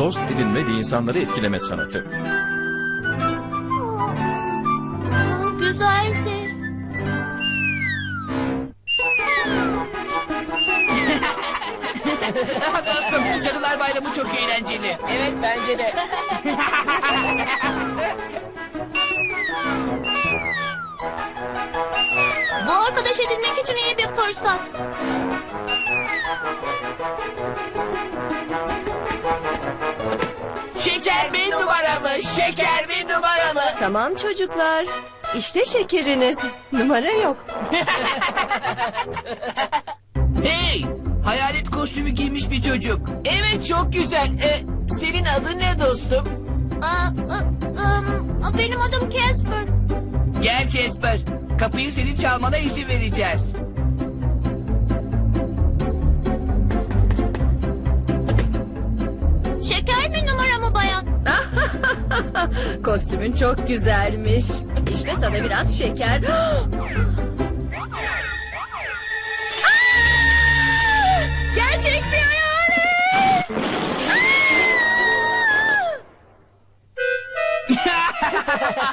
dost edinme ve insanları etkileme sanatı. Aa, Güzeldi. Dostum Cadılar Bayramı çok eğlenceli. Evet bence de. Bu arkadaş edinmek için iyi bir fırsat. Şeker bir numaralı, şeker bir numaralı. Tamam çocuklar. İşte şekeriniz. Numara yok. Hey! Hayalet kostümü giymiş bir çocuk. Evet çok güzel. E, senin adın ne dostum? Aa, ı, ım, benim adım Casper. Gel Casper. Kapıyı senin çalmana izin vereceğiz. Kostümün çok güzelmiş. İşte sana biraz şeker. Aa! Gerçek bir hayalet.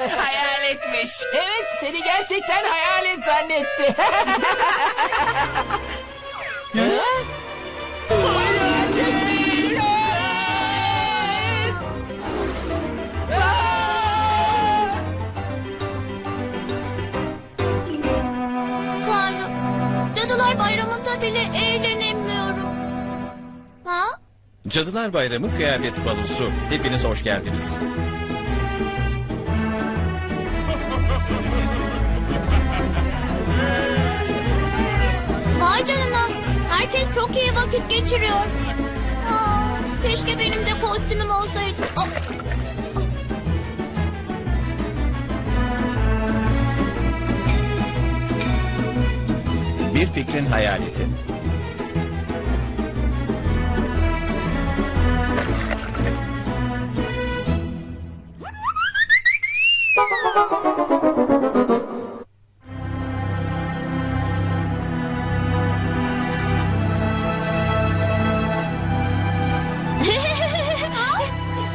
Hayal etmiş. Evet seni gerçekten hayalet zannetti. Tanrım. Cadılar Bayramı'nda bile eğlenemiyorum. Ha? Cadılar Bayramı kıyafet balosu. Hepiniz hoş geldiniz. Vay canına. Herkes çok iyi vakit geçiriyor. Aa, keşke benim de kostümüm olsaydı. Aa, Bir fikrin hayaleti.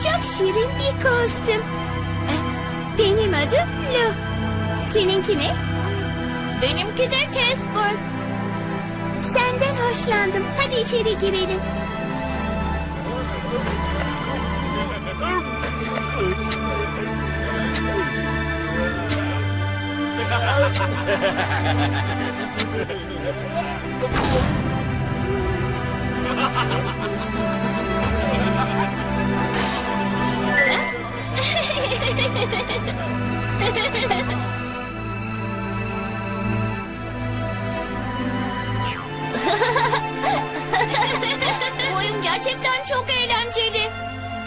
Çok şirin bir kostüm. Benim adım Lu. Seninki ne? Benimki de Casper. Senden hoşlandım. Hadi içeri girelim. Bu oyun gerçekten çok eğlenceli.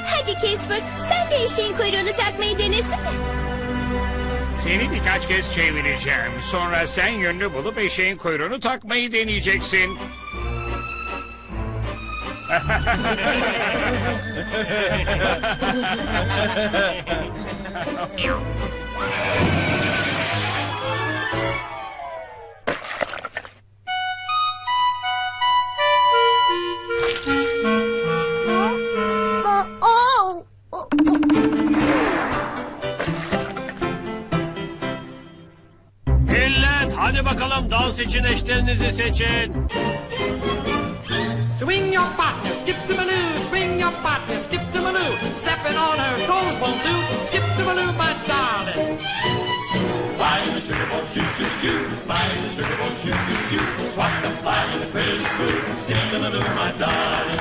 Hadi Casper, sen de eşeğin kuyruğunu takmayı denesene. Seni birkaç kez çevireceğim. Sonra sen yönünü bulup eşeğin kuyruğunu takmayı deneyeceksin. hadi bakalım dans için eşlerinizi seçin. Swing your partner, skip to Maloo. Swing your partner, skip to Maloo. Stepping on her toes won't do. Skip to Maloo, my darling. Fly in the sugar boat, shoo, shoo, shoo. Fly in the sugar boat, shoo, shoo, shoo. Swat the fly in the crazy blue. Skip to the loo, my darling.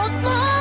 mutlu